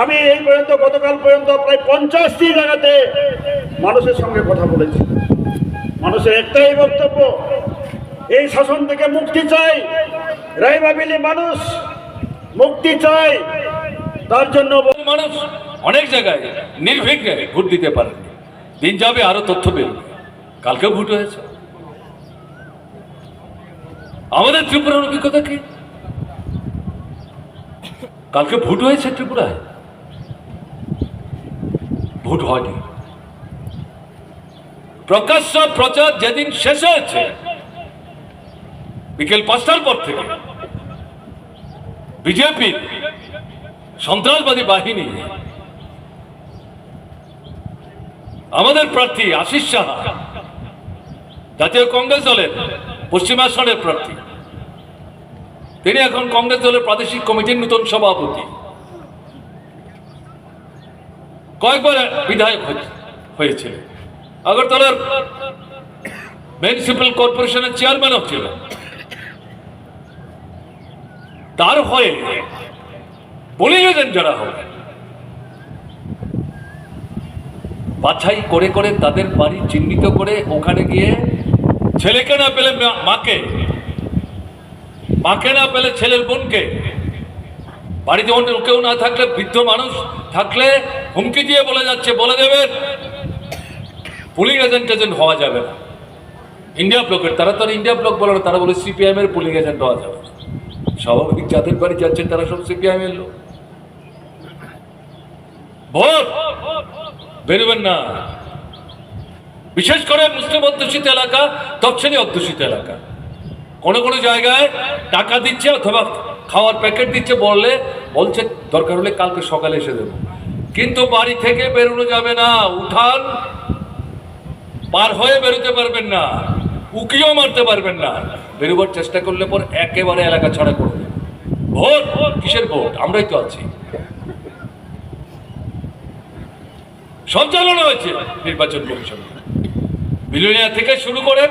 আমি এই পর্যন্ত, গতকাল পর্যন্ত প্রায় পঞ্চাশটি জায়গাতে মানুষের সঙ্গে কথা বলেছি। মানুষের একটাই বক্তব্য, এই শাসন থেকে মুক্তি চাই। রাইবাবিলি মানুষ মুক্তি চাই। তার জন্য মানুষ অনেক জায়গায় নির্বিঘ্নে ভোট দিতে পারেনি দিন যাবে আরও তথ্য বেরোবে। কালকে ভোট হয়েছে। আমাদের ত্রিপুরার অভিজ্ঞতা কি? কালকে ভোট হয়েছে ত্রিপুরায়? ভোট হয়নি। প্রকাশ্য প্রচার যেদিন শেষ হয়েছে, বিকেল পাঁচটার পর থেকে, বিজেপির সন্ত্রাসবাদী বাহিনী। আমাদের প্রার্থী আশিস সাহা, জাতীয় কংগ্রেস দলের পশ্চিমাসনের প্রার্থী। তিনি এখন কংগ্রেস দলের প্রাদেশিক কমিটির নতুন সভাপতি। কয়েকবার বিধায়ক হয়ে- হয়েছিলেন। আগরতলার মিউনিসিপ্যাল কর্পোরেশনের চেয়ারম্যানও ছিলেন। তার হয়ে পোলিং এজেন্ট যারা হবে বাছাই করে করে তাদের বাড়ি চিহ্নিত করে ওখানে গিয়ে ছেলেকে না পেলে মাকে মাকে না পেলে ছেলের বোনকে, বাড়িতে অন্য কেউ না থাকলে বৃদ্ধ মানুষ থাকলে হুমকি দিয়ে বলে যাচ্ছে, বলে দেবেন। পুলিং এজেন্ট এজেন্ট হওয়া যাবে না। ইন্ডিয়া ব্লকের, তারা তো ইন্ডিয়া ব্লক বলে না, তারা বলে সিপিআইএম এর পুলিং এজেন্ট হওয়া যাবে স্বাভাবিক যাদের বাড়ি যাচ্ছেন তারা সব সিপিআইএম এর লোক। ভোট। বেরোবেন না। বিশেষ করে মুসলিম অধ্যুষিত এলাকা তফসিলি অধ্যুষিত এলাকা। কোনো কোনো জায়গায় টাকা দিচ্ছে অথবা খাওয়ার প্যাকেট দিচ্ছে বললে, বলছে দরকার হলে কালকে সকালে এসে দেবো। কিন্তু বাড়ি থেকে বেরোনো যাবে না। উঠান, পার হয়ে বেরোতে পারবেন না। উকিও মারতে পারবেন না। বেরোবার চেষ্টা করলে পর একেবারে এলাকা ছাড়া করবে। ভোট কিসের ভোট? আমরাই তো আছি। সঞ্চালন হয়েছে নির্বাচন কমিশন। বিলোনিয়া থেকে শুরু করে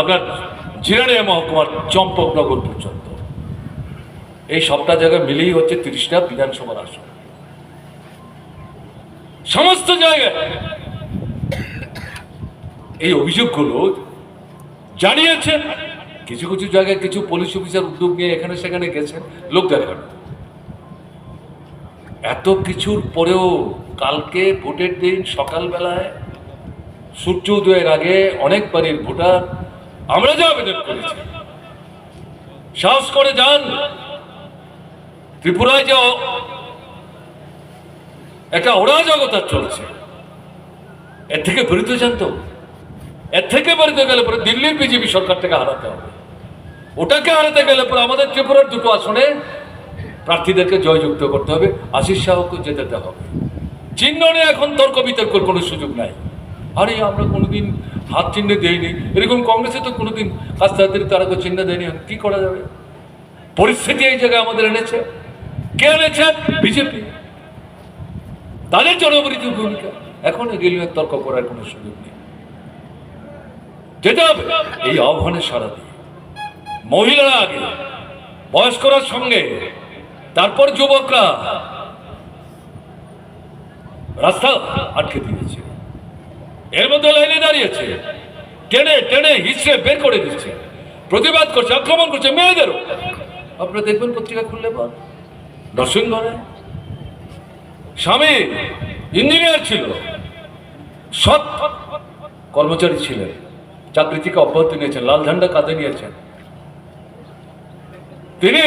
আপনার জিরানিয়া মহকুমার চম্পকনগর পর্যন্ত। এই সবটা জায়গায় মিলেই হচ্ছে তিরিশটা বিধানসভার আসন। সমস্ত জায়গায় এই অভিযোগগুলো জানিয়েছেন কিছু কিছু জায়গায় কিছু পুলিশ অফিসার উদ্যোগ নিয়ে এখানে সেখানে গেছেন লোক দেখানো এত কিছুর পরেও কালকে ভোটের দিন সকালবেলায় সূর্য উদয়ের আগে অনেক বাড়ির ভোটার আমরা যা আবেদন করেছি। সাহস করে যান। ত্রিপুরায় যে একটা অরাজকতা চলছে। এর থেকে বেরোতে চান তো। এর থেকে বেরোতে গেলে পরে দিল্লির বিজেপি সরকারটাকে হারাতে হবে। ওটাকে হারাতে গেলে পরে আমাদের ত্রিপুরার দুটো আসনে প্রার্থীদেরকে জয়যুক্ত করতে হবে, আশিস শাহকে জেতাতে হবে। চিহ্ন নিয়ে এখন তর্ক বিতর্কের কোনো সুযোগ নাই। আরে, আমরা কোনোদিন হাত চিহ্নে দেইনি। এরকম কংগ্রেসে তো কোনোদিন কাস্তাদের তারা কেউ চিহ্ন দেয়নি। কি করা যাবে? পরিস্থিতি এই জায়গায় আমাদের এনেছে। কে এনেছে? বিজেপি। তাদের জনগণিত ভূমিকা। এখন নিয়ে তর্ক করার কোনো সুযোগ নেই। যেতে হবে। এই আহ্বানে সারা দিয়ে। মহিলারা আগে বয়স্করার সঙ্গে। তারপর যুবকরা রাস্তা আটকে দিয়েছে। এর মধ্যে লাইনে দাঁড়িয়েছে। টেনে টেনে হিসড়ে বের করে দিচ্ছে। প্রতিবাদ করছে, আক্রমণ করছে মেয়েদেরও। আপনারা দেখবেন পত্রিকা খুললে পর নরসিংহরে স্বামী ইঞ্জিনিয়ার ছিল। সৎ কর্মচারী ছিলেন। চাকরি থেকে অব্যাহতি নিয়েছেন, লাল ঝান্ডা কাঁধে নিয়েছেন। তিনি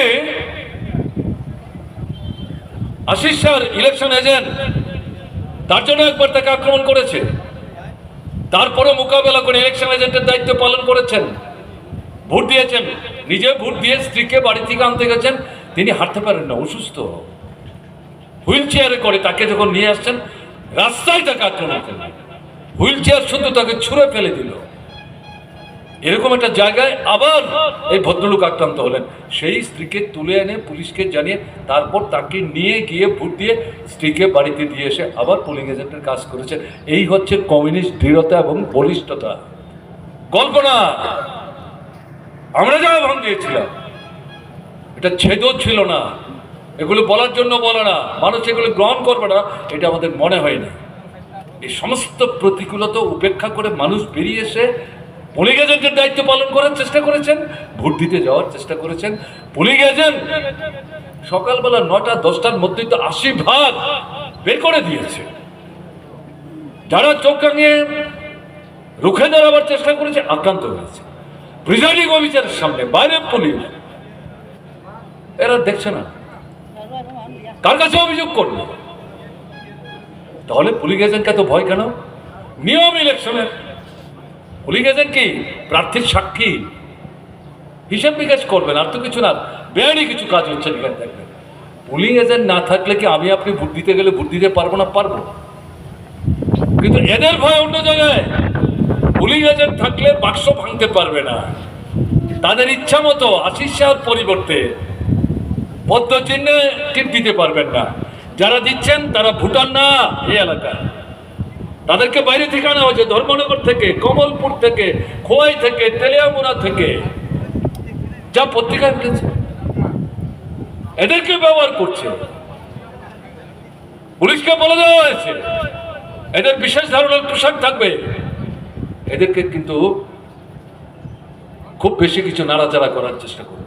আশিস স্যার ইলেকশন এজেন্ট তার জন্য একবার তাকে আক্রমণ করেছে। তারপরে মোকাবেলা করে ইলেকশন এজেন্টের দায়িত্ব পালন করেছেন। ভোট দিয়েছেন। নিজে ভোট দিয়ে স্ত্রীকে বাড়ি থেকে আনতে গেছেন। তিনি হাঁটতে পারেন না, অসুস্থ। হুইল চেয়ারে করে তাকে যখন নিয়ে আসছেন, রাস্তায় তাকে আক্রমণ করলেন হুইল চেয়ার শুধু তাকে ছুঁড়ে ফেলে দিল। এরকম একটা জায়গায় আবার এই ভদ্রলোক আক্রান্ত হলেন। সেই স্ত্রীকে তুলে এনে পুলিশকে জানিয়ে তারপর তাকে নিয়ে গিয়ে ভোট দিয়ে স্ত্রীকে বাড়িতে দিয়ে এসে আবার পোলিং এজেন্টের কাজ করেছে। এই হচ্ছে কমিউনিস্ট দৃঢ়তা এবং বলিষ্ঠতা। গল্প না আমরা যা ভাঙ দিয়েছিলাম, এটা ছেদও ছিল না। এগুলো বলার জন্য বলে না। মানুষ এগুলো গ্রহণ করবে না, এটা আমাদের মনে হয় না। এই সমস্ত প্রতিকূলতা উপেক্ষা করে মানুষ বেরিয়ে এসে পুলিং এজেন্টের দায়িত্ব পালন করার চেষ্টা করেছেন, ভোট দিতে যাওয়ার চেষ্টা করেছেন। পুলিং এজেন্ট সকালবেলা নটা দশটার মধ্যেই তো আশি ভাগ বের করে দিয়েছে। যারা চোখ রাঙিয়ে রুখে দাঁড়াবার চেষ্টা করেছে, আক্রান্ত হয়েছে। প্রিজাইডিং অফিসারের সামনে, বাইরে পুলিশ। এরা দেখছে না। কার কাছে অভিযোগ করবে তাহলে পুলিং এজেন্টকে তো ভয় কেন? নিয়ম ইলেকশনের পুলিং এজেন্ট কি? প্রার্থীর সাক্ষী। হিসাব বিকাশ করবেন, আর তো কিছু না। বেআইনি কিছু কাজ হচ্ছে এখানে দেখবেন। পুলিং এজেন্ট না থাকলে কি আমি আপনি ভোট দিতে গেলে ভোট দিতে পারব না? পারব। কিন্তু এদের ভয় অন্য জায়গায়। পুলিং এজেন্ট থাকলে বাক্স ভাঙতে পারবে না। তাদের ইচ্ছা মতো আশিস পরিবর্তে পদ্ম চিহ্নে টিপ দিতে পারবেন না। যারা দিচ্ছেন, তারা ভুটান না, এই এলাকায় তাদেরকে বাইরে থেকে আনা হয়েছে ধর্মনগর থেকে, কমলপুর থেকে, খোয়াই থেকে তেলিয়ামুনা থেকে। যা পত্রিকায় উঠেছে এদেরকে ব্যবহার করছে। পুলিশকে বলে দেওয়া হয়েছে। এদের বিশেষ ধরনের পোশাক থাকবে। এদেরকে কিন্তু খুব বেশি কিছু নাড়াচাড়া করার চেষ্টা করবে।